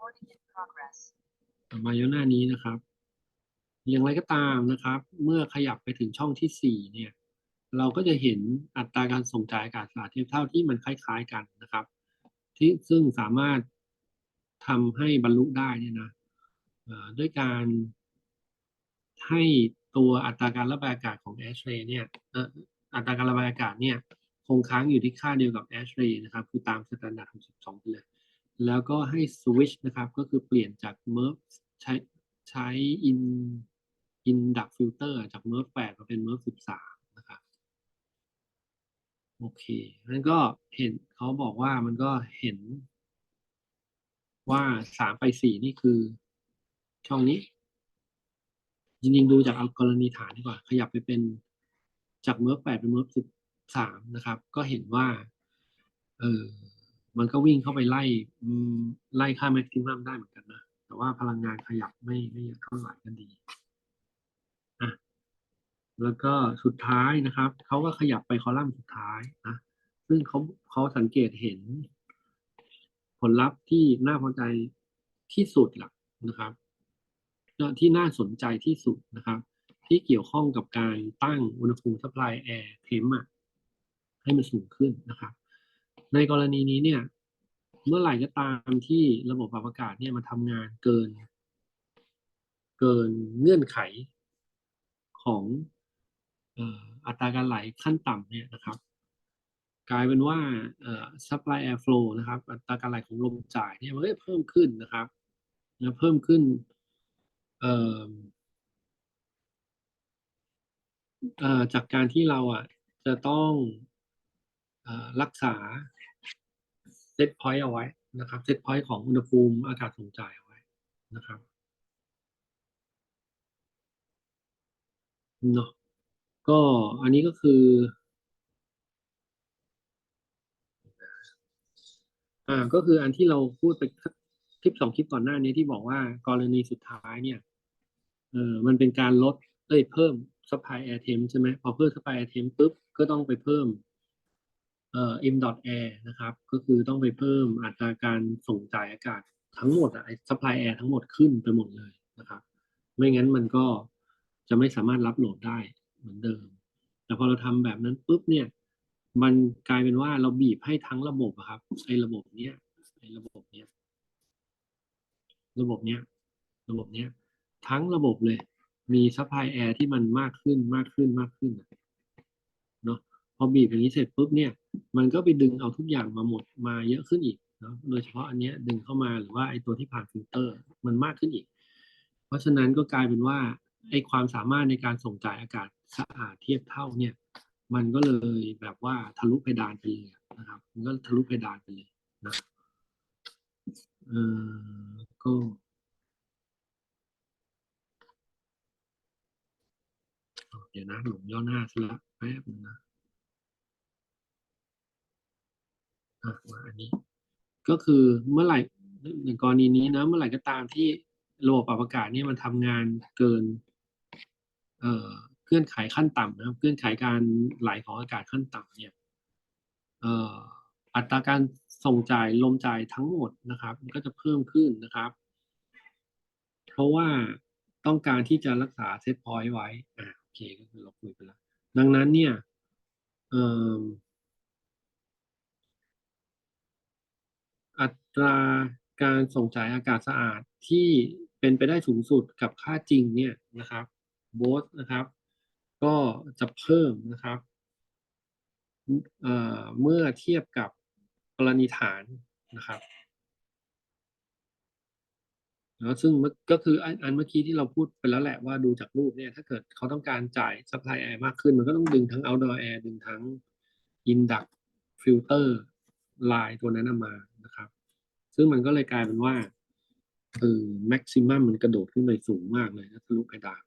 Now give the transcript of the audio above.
Recording in progress. มาย้อนหน้านี้นะครับ อย่างไรก็ตามนะครับ เมื่อขยับไปถึงช่องที่สี่เนี่ย เราก็จะเห็นอัตราการส่งจ่ายอากาศสาเทียบเท่าที่มันคล้ายๆกันนะครับ ที่ซึ่งสามารถทำให้บรรลุได้เนี่ยนะด้วยการให้ตัวอัตราการระบายอากาศของแอชเรย์เนี่ยอัตราการระบายอากาศเนี่ยคงค้างอยู่ที่ค่าเดียวกับแอชเรย์นะครับ คือตามสแตนดาร์ด62ไปเลย แล้วก็ให้สวิตชนะครับ ก็คือเปลี่ยนจากเมิร์ฟใช้ใช้อินอินดักฟิลเตอร์จากเมิร์ฟ8มาเป็นเมิร์ฟ13 นะครับ โอเคนั่นก็เห็นเขาบอกว่ามันก็เห็นว่าสามไปสี่นี่คือช่องนี้ จริงๆ ดูจากเอากรณีฐานดีกว่า ขยับไปเป็นจากเมิร์ฟแปดเป็นเมิร์ฟสิบสามนะครับ ก็เห็นว่า เออ มันก็วิ่งเข้าไปไล่ไล่ค่าแม็กซิมัมได้เหมือนกันนะ แต่ว่าพลังงานขยับไม่ไม่เยอะเท่าไหร่ก็ดีอะแล้วก็สุดท้ายนะครับเขาก็ขยับไปคอลัมน์สุดท้ายนะซึ่งเขาเขาสังเกตเห็น ผลลัพธ์ที่น่าพอใจที่สุดหลักนะครับที่น่าสนใจที่สุดนะครับ ที่เกี่ยวข้องกับการตั้งอุณหภูมิ supply air temp อะให้มันสูงขึ้นนะครับ ในกรณีนี้เนี่ย เมื่อไหร่ก็ตามที่ระบบปรับอากาศเนี่ยมันทำงานเกิน เกินเงื่อนไขของอัตราการไหลขั้นต่ำเนี่ยนะครับ กลายเป็นว่าเอ่อ supply air flow นะครับ อัตราการไหลของลมจ่ายเนี่ยมันก็เพิ่มขึ้นนะครับนะเพิ่มขึ้นจากการที่เราอะจะต้องรักษา ซตพอยต์เอาไว้นะครับเซตพอยต์ของอุณหภูมิอากาศส่งจ่ายเอาไว้นะครับเนาะก็อันนี้ก็คืออ่าก็คืออันที่เราพูดไปคลิปสองคลิปก่อนหน้านี้ที่บอกว่ากรณีสุดท้ายเนี่ยเออมันเป็นการลดเอ้ยเพิ่ม supply air temp ใช่ไหมพอเพิ่ม supply air temp ปุ๊บก็ต้องไปเพิ่ม เอ่อ m.air นะครับ ก็คือต้องไปเพิ่มอัตราการส่งจ่ายอากาศทั้งหมดอะไอ้ supply air ทั้งหมดขึ้นไปหมดเลยนะครับ ไม่งั้นมันก็จะไม่สามารถรับโหลดได้เหมือนเดิม แต่พอเราทำแบบนั้นปุ๊บเนี่ย มันกลายเป็นว่าเราบีบให้ทั้งระบบอะครับไอ้ระบบเนี้ยไอ้ระบบเนี้ยระบบเนี้ยระบบเนี้ยทั้งระบบเลย มีซัพพลายแอร์ที่มันมากขึ้นมากขึ้นมากขึ้น พอบีบอย่างนี้เสร็จปุ๊บเนี่ยมันก็ไปดึงเอาทุกอย่างมาหมดมาเยอะขึ้นอีกเนาะโดยเฉพาะอันเนี้ยดึงเข้ามาหรือว่าไอ้ตัวที่ผ่านฟิลเตอร์มันมากขึ้นอีก เพราะฉะนั้นก็กลายเป็นว่าไอ้ความสามารถในการส่งจ่ายอากาศสะอาดเทียบเท่าเนี่ยมันก็เลยแบบว่าทะลุเพดานไปเลยนะครับ มันก็ทะลุเพดานไปเลยนะเออก็เดี๋ยวนะหลงย่อหน้าซะละแป๊บนึงนะ อะมาอันนี้ ก็คือเมื่อไหร่ในกรณีนี้นะเมื่อไหร่ก็ตามที่ระบบปรับอากาศเนี่ยมันทำงานเกิน เอ่อเงื่อนไขขั้นต่ำนะครับเงื่อนไขการไหลของอากาศขั้นต่ำเนี่ยเอ่ออัตราการส่งจ่ายลมจ่ายทั้งหมดนะครับ มันก็จะเพิ่มขึ้นนะครับ เพราะว่าต้องการที่จะรักษาเซตพอยต์ไว้อ่าโอเคก็คือเราคุยไปแล้วดังนั้นเนี่ยเอ่อ อัตราการส่งจ่ายอากาศสะอาดที่เป็นไปได้สูงสุดกับค่าจริงเนี่ยนะครับโบสนะครับ ก็จะเพิ่มนะครับเเมื่อเทียบกับกรณีฐานนะครับแล้วซึ่งก็คืออันเมื่อกี้ที่เราพูดไปแล้วแหละว่าดูจากรูปเนี่ยถ้าเกิดเขาต้องการจ่าย supply air มากขึ้น มันก็ต้องดึงทั้ง outdoor air ดึงทั้ง induct filter ลายตัวนั้นมานะครับ ซึ่งมันก็เลยกลายเป็นว่าเออแม็กซิมัมันกระโดดขึ้นไปสูงมากเลยนะทะลุกระดาน